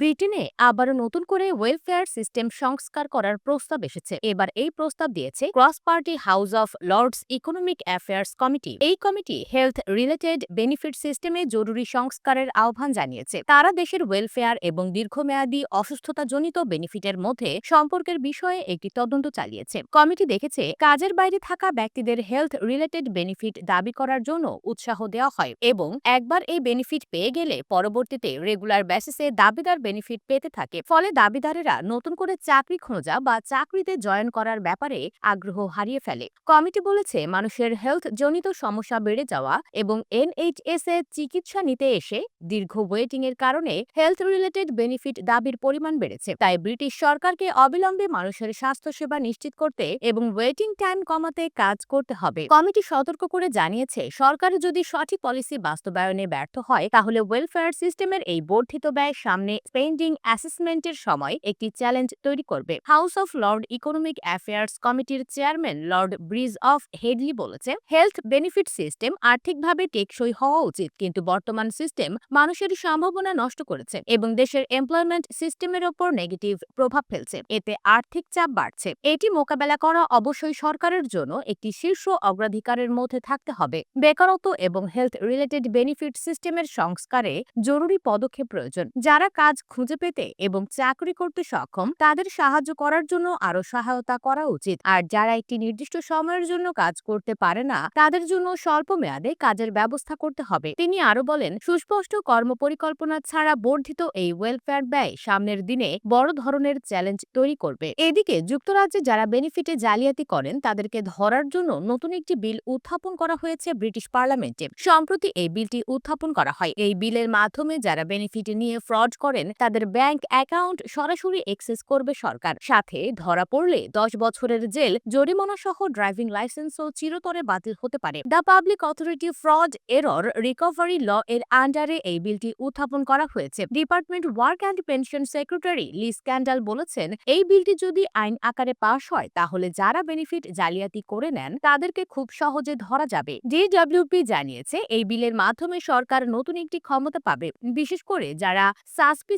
ব্রিটেনে আবারও নতুন করে ওয়েলফেয়ার সিস্টেম সংস্কার করার প্রস্তাব এসেছে। এবার এই প্রস্তাব দিয়েছে cross party House of Lords Economic Affairs Committee. এই কমিটি হেলথ রিলেটেড বেনিফিট সিস্টেমে জরুরি সংস্কারের আহ্বান জানিয়েছে। তারা দেশের ওয়েলফেয়ার এবং দীর্ঘমেয়াদী অসুস্থতাজনিত বেনিফিটের মধ্যে সম্পর্কের বিষয়ে একটি তদন্ত চালিয়েছে। কমিটি দেখেছে, কাজের বাইরে থাকা ব্যক্তিদের হেলথ রিলেটেড বেনিফিট দাবি করার জন্য উৎসাহ দেওয়া হয় এবং একবার এই বেনিফিট পেয়ে গেলে পরবর্তীতে রেগুলার বেসিসে দাবিদার বেনিফিট পেতে থাকে। ফলে দাবিদারেরা নতুন করে চাকরি খোঁজা বা চাকরিতে জয়েন করার ব্যাপারে আগ্রহ হারিয়ে ফেলে। কমিটি বলেছে, মানুষের হেলথ জনিত সমস্যা বেড়ে যাওয়া এবং এনএইচএস এ চিকিৎসা নিতে এসে দীর্ঘ ওয়েটিং এর কারণে হেলথ রিলেটেড বেনিফিট দাবির পরিমাণ বেড়েছে। তাই ব্রিটিশ সরকারকে অবিলম্বে মানুষের স্বাস্থ্যসেবা নিশ্চিত করতে এবং ওয়েটিং টাইম কমাতে কাজ করতে হবে। কমিটি সতর্ক করে জানিয়েছে, সরকার যদি সঠিক পলিসি বাস্তবায়নে ব্যর্থ হয়, তাহলে ওয়েলফেয়ার সিস্টেমের এই বর্ধিত ব্যয় সামনে স্পেন্ডিং অ্যাসেসমেন্টের সময় একটি চ্যালেঞ্জ তৈরি করবে। House of Lord Economic Affairs কমিটির chairman Lord Bridge of Headley বলেছেন হেলথ বেনিফিট সিস্টেম আর্থিকভাবে টেকসই হওয়া উচিত, কিন্তু বর্তমান সিস্টেম মানুষের সম্ভাবনা নষ্ট করেছে এবং দেশের এমপ্লয়মেন্ট সিস্টেমের ওপর নেগেটিভ প্রভাব ফেলছে। এতে আর্থিক চাপ বাড়ছে। এটি মোকাবেলা করা অবশ্যই সরকারের জন্য একটি শীর্ষ অগ্রাধিকারের মধ্যে থাকতে হবে। বেকারত্ব এবং হেলথ রিলেটেড বেনিফিট সিস্টেমের সংস্কারে জরুরি পদক্ষেপ প্রয়োজন। যারা কাজ খুঁজে পেতে এবং চাকরি করতে সক্ষম, তাদের সাহায্য করার জন্য আরও সহায়তা করা উচিত। আর যারা একটি নির্দিষ্ট সময়ের জন্য কাজ করতে পারে না, তাদের জন্য স্বল্প মেয়াদে কাজের ব্যবস্থা করতে হবে। তিনি আরও বলেন, সুস্পষ্ট কর্মপরিকল্পনা ছাড়া বর্ধিত এই ওয়েলফেয়ার ব্যয় সামনের দিনে বড় ধরনের চ্যালেঞ্জ তৈরি করবে। এদিকে যুক্তরাজ্যে যারা বেনিফিটে জালিয়াতি করেন, তাদেরকে ধরার জন্য নতুন একটি বিল উত্থাপন করা হয়েছে ব্রিটিশ পার্লামেন্টে। সম্প্রতি এই বিলটি উত্থাপন করা হয়। এই বিলের মাধ্যমে যারা বেনিফিট নিয়ে ফ্রড করেন তাদের ব্যাংক অ্যাকাউন্ট সরাসরি এক্সেস করবে সরকার। সাথে ধরা পড়লে দশ বছরের জেল, জরিমানা সহ ড্রাইভিং লাইসেন্সও চিরতরে বাতিল হতে পারে। The public authority fraud error recovery law এর আন্ডারে এই বিলটি উত্থাপন করা হয়েছে। Department work and pension secretary Liz Kendall বলেছেন, এই বিলটি যদি আইন আকারে পাশ হয়, তাহলে যারা বেনিফিট জালিয়াতি করে নেন, তাদেরকে খুব সহজে ধরা যাবে। ডিডব্লিউপি জানিয়েছে, এই বিলের মাধ্যমে সরকার নতুন একটি ক্ষমতা পাবে। বিশেষ করে যারা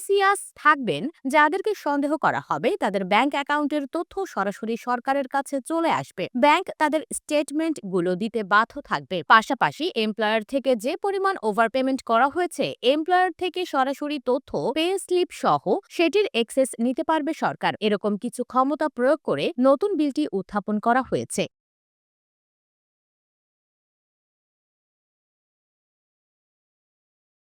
সাসপিসিয়াস থাকবেন যাদেরকে সন্দেহ করা হবে তাদের ব্যাংক অ্যাকাউন্টের তথ্য সরাসরি সরকারের কাছে চলে আসবে ব্যাংক তাদের স্টেটমেন্টগুলো দিতে বাধ্য থাকবে পাশাপাশি এমপ্লয়ার থেকে যে পরিমাণ ওভারপেমেন্ট করা হয়েছে এমপ্লয়ার থেকে সরাসরি তথ্য পে স্লিপ সহ সেটির এক্সেস নিতে পারবে সরকার এরকম কিছু ক্ষমতা প্রয়োগ করে নতুন বিলটি উত্থাপন করা হয়েছে